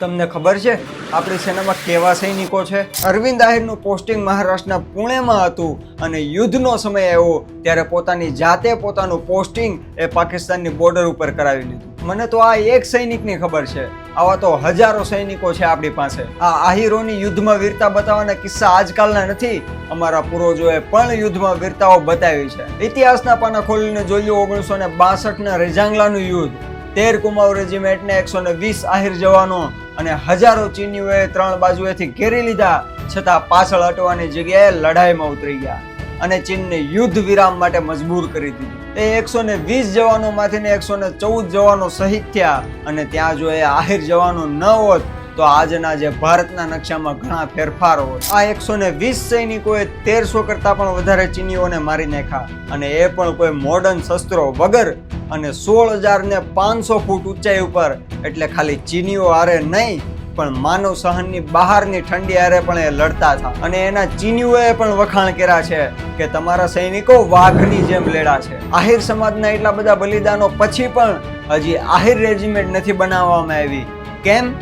તમને ખબર છે? આપણી સેનામાં કેવા સૈનિકો છે? અરવિંદ આહિરનું પોસ્ટિંગ મહારાષ્ટ્રના પુણેમાં હતું અને યુદ્ધનો સમય આવ્યો ત્યારે પોતાની જાતે પોતાનું પોસ્ટિંગ એ પાકિસ્તાનની બોર્ડર ઉપર કરાવી લીધું. મને તો આ એક સૈનિકની ખબર છે. આવા તો હજારો સૈનિકો છે આપણી પાસે. આ આહિરોની યુદ્ધમાં વીરતા બતાવવાના કિસ્સા આજકાલના નથી. અમારા પૂર્વજોએ પણ યુદ્ધમાં વીરતાઓ બતાવી છે. ઇતિહાસના પાના ખોલીને જોઈ ઓગણીસો ને બાસઠના રેજાંગલાનું યુદ્ધ. તેર કુમાઉ રેજિમેન્ટને એકસો ને વીસ આહિર જવાનો અને હજારો ચીનીઓએ ત્રણ બાજુએથી ઘેરી લીધા, છતાં પાછળ હટવાની જગ્યાએ લડાઈમાં ઉતરી ગયા અને ચીનને યુદ્ધ વિરામ માટે મજબૂર કરી દીધું. એ એકસો ને વીસ જવાનોમાંથી ને એકસો ને ચૌદ જવાનો શહીદ થયા અને ત્યાં જો એ આહિર જવાનો ન હોત તો આજના જે ભારતના નકશામાં ઘણા ફેરફારો આ એકસો ને વીસ સૈનિકોએ તેરસો કરતાં પણ વધારે ચીનીઓને મારી નાખ્યા. અને એ પણ કોઈ મોડર્ન શસ્ત્રો વગર અને સોળ હજાર ને પાંચસો ફૂટ ઊંચાઈ ઉપર. એટલે ખાલી ચીનીઓ હારે નહીં, પણ માનવ સહનની બહારની ઠંડી હારે પણ એ લડતા હતા. અને એના ચીનીઓએ પણ વખાણ કર્યા છે કે તમારા સૈનિકો વાઘની જેમ લેડા છે. આહિર સમાજના એટલા બધા બલિદાનો પછી પણ હજી આહિર રેજિમેન્ટ નથી બનાવવામાં આવી. કેમ?